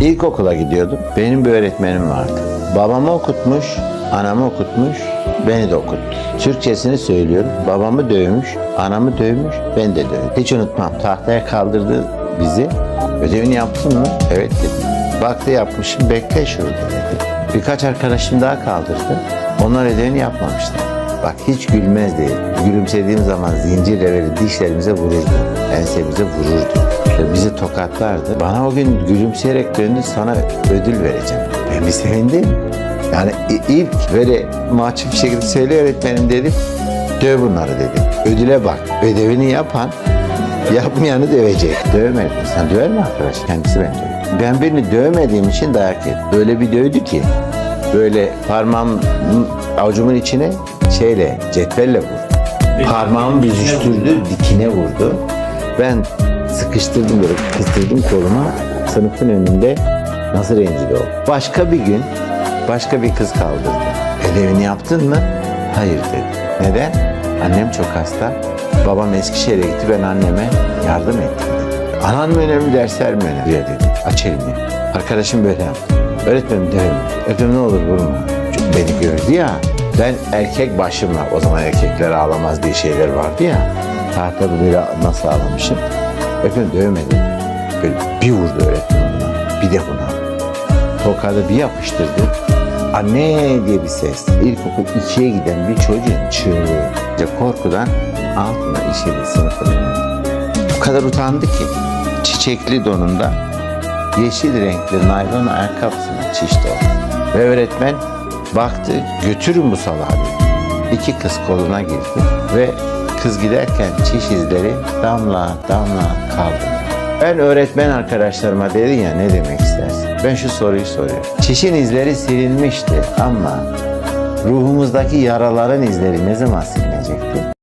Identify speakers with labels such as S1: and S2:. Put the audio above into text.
S1: İlkokula gidiyordum. Benim bir öğretmenim vardı. Babamı okutmuş, anamı okutmuş, beni de okuttu. Türkçesini söylüyorum. Babamı dövmüş, anamı dövmüş, beni de dövmüş. Hiç unutmam. Tahtaya kaldırdı bizi. Ödevini yaptın mı? Evet dedim. Baktı yapmışım, bekle şurada dedi. Birkaç arkadaşım daha kaldırdı. Onlar ödevini yapmamışlar. Bak hiç gülmez değil. Gülümsediğim zaman böyle dişlerimize vururdu. Ensemize vururdu. Ve bizi tokatlardı. Bana o gün gülümseyerek döndü sana ödül vereceğim. Ben bir sevindim. Yani ilk böyle mahcup bir şekilde söyle öğretmenim dedim. Döv bunları dedi. Ödüle bak. Ödevini yapan yapmayanı dövecek. Dövmedi. Sen döver mi arkadaş? Kendisi ben dövdü. Ben birini dövmediğim için dayak yedim. Öyle bir dövdü ki böyle parmağım avucumun içine şeyle cetvelle vurdu. Parmağımı büzüştürdü, dikine vurdu. Ben sıkıştırdım böyle, kıstırdım koluma. Sınıfın önünde nasıl rencide oldu. Başka bir gün başka bir kız kaldırdı. Ödevini yaptın mı? Hayır dedi. Neden? Annem çok hasta. Babam Eskişehir'e gitti. Ben anneme yardım ettim dedi. Anan mı önemli, dersler mi önemli? Dedi. Aç elini. Arkadaşım böyle yaptı. Öğretmenim dövme. Öğretmenim ne olur vurma. Çünkü beni gördü ya. Ben erkek başımla, o zaman erkekler ağlamaz diye şeyler vardı ya. Tahtada böyle nasıl ağlamışım. Öğretmenim dövmedim. Böyle bir vurdu öğretmen ona. Bir de buna. Tokadı bir yapıştırdı. Anne diye bir ses. İlkokul ikiye giden bir çocuğun çığlığı. Korkudan altına işedi sınıfın önünde. O kadar utandı ki çiçekli donunda yeşil renkli naylon ayakkabısına çiş oldu. Ve öğretmen baktı götürün bu salağı. İki kız koluna girdi ve kız giderken çiş izleri damla damla kaldı. Ben öğretmen arkadaşlarıma dedin ya ne demek istersin? Ben şu soruyu soruyorum. Çişin izleri silinmişti ama ruhumuzdaki yaraların izleri ne zaman silinecekti?